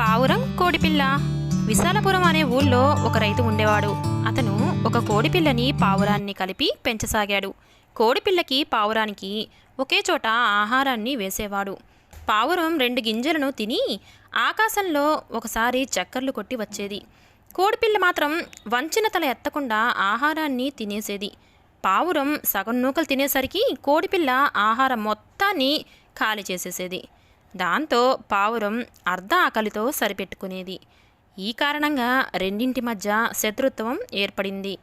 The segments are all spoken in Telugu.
పావురం కోడిపిల్ల. విశాలపురం అనే ఊళ్ళో ఒక రైతు ఉండేవాడు. అతను ఒక కోడిపిల్లని పావురాన్ని కలిపి పెంచసాగాడు. కోడిపిల్లకి పావురానికి ఒకే చోట ఆహారాన్ని వేసేవాడు. పావురం రెండు గింజలను తిని ఆకాశంలో ఒకసారి చక్కర్లు కొట్టి వచ్చేది. కోడిపిల్ల మాత్రం వంచిన తల ఎత్తకుండా ఆహారాన్ని తినేసేది. పావురం సగం నూకలు తినేసరికి కోడిపిల్ల ఆహారం మొత్తాన్ని ఖాళీ చేసేసేది. దాంతో పావురం అర్ధ ఆకలితో సరిపెట్టుకునేది. ఈ కారణంగా రెండింటి మధ్య శత్రుత్వం ఏర్పడింది.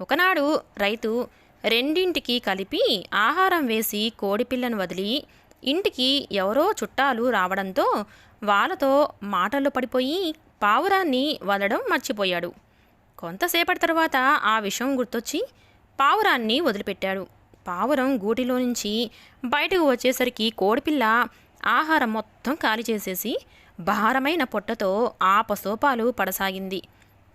ఒకనాడు రైతు రెండింటికి కలిపి ఆహారం వేసి కోడిపిల్లను వదిలి ఇంటికి ఎవరో చుట్టాలు రావడంతో వాళ్ళతో మాటల్లో పడిపోయి పావురాన్ని వదలడం మర్చిపోయాడు. కొంతసేపటి తర్వాత ఆ విషయం గుర్తొచ్చి పావురాన్ని వదిలిపెట్టాడు. పావురం గూటిలో నుంచి బయటకు వచ్చేసరికి కోడిపిల్ల ఆహారం మొత్తం ఖాళీ చేసేసి భారమైన పొట్టతో ఆపసోపాలు పడసాగింది.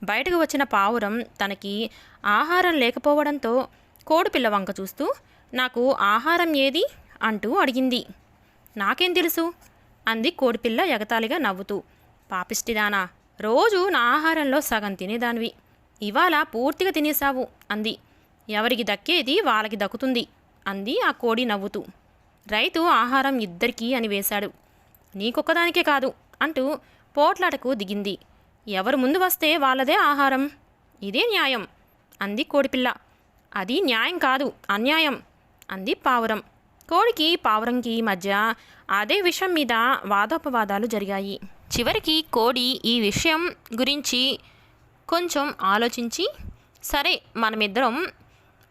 బయటకు వచ్చిన పావురం తనకి ఆహారం లేకపోవడంతో కోడిపిల్ల వంక చూస్తూ నాకు ఆహారం ఏది? అంటూ అడిగింది. నాకేం తెలుసు? అంది కోడిపిల్ల ఎగతాళిగా నవ్వుతూ. పాపిష్టిదానా రోజు నా ఆహారంలో సగం తినేదానివి. ఇవాళ పూర్తిగా తినేశావు అంది. ఎవరికి దక్కేది వాళ్ళకి దక్కుతుంది అంది ఆ కోడి నవ్వుతూ. రైతు ఆహారం ఇద్దరికీ అని వేశాడు. నీకొక్కదానికే కాదు అంటూ పోట్లాటకు దిగింది. ఎవరు ముందు వస్తే వాళ్ళదే ఆహారం. ఇదే న్యాయం. అంది కోడిపిల్ల. అది న్యాయం కాదు అన్యాయం అంది పావురం. కోడికి పావురంకి మధ్య అదే విషయం మీద వాదోపవాదాలు జరిగాయి. చివరికి కోడి ఈ విషయం గురించి కొంచెం ఆలోచించి సరే మనమిద్దరం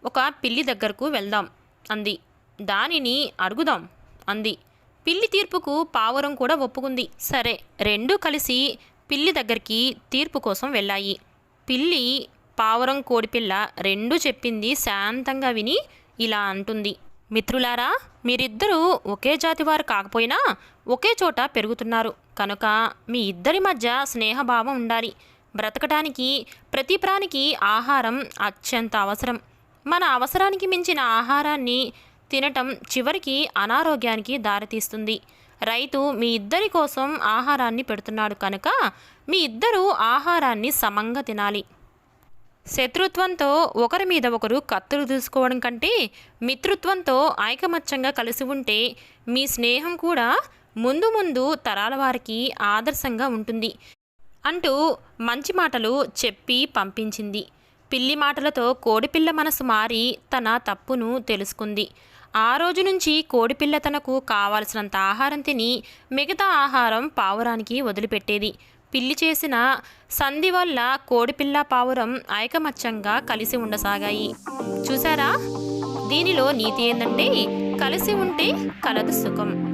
ఒక పిల్లి దగ్గరకు వెళ్దాం అంది. దానిని అడుగుదాం అంది. పిల్లి తీర్పుకు పావురం కూడా ఒప్పుకుంది. సరే రెండూ కలిసి పిల్లి దగ్గరికి తీర్పు కోసం వెళ్ళాయి. పిల్లి పావురం కోడిపిల్ల రెండూ చెప్పింది శాంతంగా విని ఇలా అంటుంది. మిత్రులారా మీరిద్దరూ ఒకే జాతి వారు కాకపోయినా ఒకే చోట పెరుగుతున్నారు. కనుక మీ ఇద్దరి మధ్య స్నేహభావం ఉండాలి. బ్రతకడానికి ప్రతి ప్రాణికి ఆహారం అత్యంత అవసరం. మన అవసరానికి మించిన ఆహారాన్ని తినటం చివరికి అనారోగ్యానికి దారితీస్తుంది. రైతు మీ ఇద్దరి కోసం ఆహారాన్ని పెడుతున్నాడు కనుక మీ ఇద్దరూ ఆహారాన్ని సమంగా తినాలి. శత్రుత్వంతో ఒకరి మీద ఒకరు కత్తులు తీసుకోవడం కంటే మిత్రుత్వంతో ఐకమత్యంగా కలిసి ఉంటే మీ స్నేహం కూడా ముందు ముందు తరాల వారికి ఆదర్శంగా ఉంటుంది అంటూ మంచి మాటలు చెప్పి పంపించింది. పిల్లి మాటలతో కోడిపిల్ల మనసు మారి తన తప్పును తెలుసుకుంది. ఆ రోజు నుంచి కోడిపిల్ల తనకు కావలసినంత ఆహారం తిని మిగతా ఆహారం పావురానికి వదిలిపెట్టేది. పిల్లి చేసిన సంధి వల్ల కోడిపిల్ల పావురం ఐకమత్యంగా కలిసి ఉండసాగాయి. చూసారా దీనిలో నీతి ఏంటంటే కలిసి ఉంటే కలదు సుఖం.